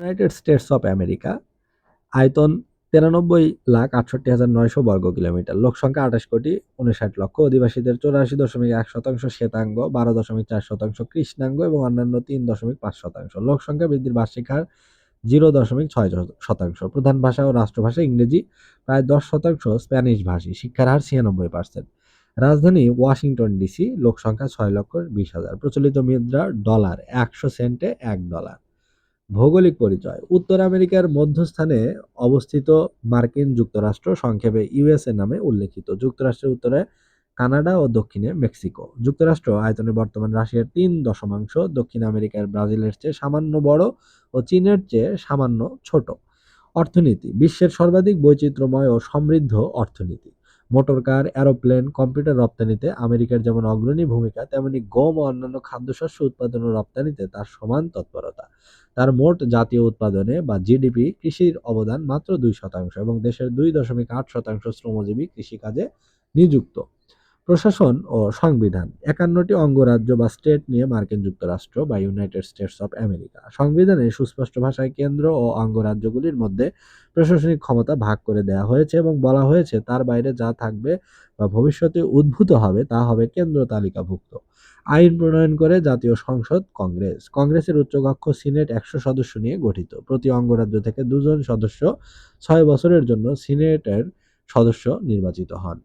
United states of America আয়তন তিরানব্বই লাখ আটষট্টি হাজার নয়শো বর্গ কিলোমিটার। লোক সংখ্যা আঠাশ কোটি উনষাট লক্ষ। অধিবাসীদের চৌরাশি দশমিক এক শতাংশ শ্বেতাঙ্গ, বারো দশমিক চার শতাংশ কৃষ্ণাঙ্গ এবং অন্যান্য তিন দশমিক পাঁচ শতাংশ। লোক সংখ্যা বৃদ্ধির বার্ষিক হার জিরো দশমিক ছয় শতাংশ। প্রধান ভাষা ও রাষ্ট্রভাষা ইংরেজি, প্রায় দশ শতাংশ স্প্যানিশ ভাষী শিক্ষার হার ছিয়ানব্বই পার্সেন্ট। রাজধানী ওয়াশিংটন ডিসি, লোক সংখ্যা ছয় লক্ষ বিশ হাজার। প্রচলিত মুদ্রা ডলার একশো সেন্টে এক ডলার। ভৌগোলিক পরিচয়। উত্তর আমেরিকার মধ্যস্থানে অবস্থিত মার্কিন যুক্তরাষ্ট্র সংক্ষেপে ইউএসএ নামে উল্লেখিত। যুক্তরাষ্ট্রের উত্তরে কানাডা ও দক্ষিণে মেক্সিকো। যুক্তরাষ্ট্র আয়তনে বর্তমান রাশিয়ার তিন দশমাংশ, দক্ষিণ আমেরিকার ব্রাজিলের চেয়ে সামান্য বড় ও চীনের চেয়ে সামান্য ছোট। অর্থনীতি, বিশ্বের সর্বাধিক বৈচিত্র্যময় ও সমৃদ্ধ অর্থনীতি। মোটর কার এরোপ্লেন কম্পিউটার রপ্তানিতে আমেরিকার যেমন অগ্রণী ভূমিকা, তেমনি গম ও অন্যান্য খাদ্যশস্য উৎপাদন ও রপ্তানিতে তার সমান তৎপরতা। তার মোট জাতীয় উৎপাদনে বা জিডিপি কৃষির অবদান মাত্র দুই শতাংশ এবং দেশের দুই দশমিক আট শতাংশ শ্রমজীবী কৃষিকাজে নিযুক্ত। প্রশাসন ও সংবিধান। একান্নটি অঙ্গরাজ্য বা স্টেট নিয়ে মার্কিন যুক্তরাষ্ট্র বা ইউনাইটেড স্টেটস অফ আমেরিকা। সংবিধানে সুস্পষ্ট ভাষায় কেন্দ্র ও অঙ্গরাজ্যগুলির মধ্যে প্রশাসনিক ক্ষমতা ভাগ করে দেওয়া হয়েছে এবং বলা হয়েছে তার বাইরে যা থাকবে বা ভবিষ্যতে উদ্ভূত হবে তা হবে কেন্দ্র তালিকাভুক্ত। আইন প্রণয়ন করে জাতীয় সংসদ কংগ্রেস। কংগ্রেসের উচ্চকক্ষ সিনেট একশো সদস্য নিয়ে গঠিত। প্রতি অঙ্গরাজ্য থেকে দুজন সদস্য ছয় বছরের জন্য সিনেটের সদস্য নির্বাচিত হন।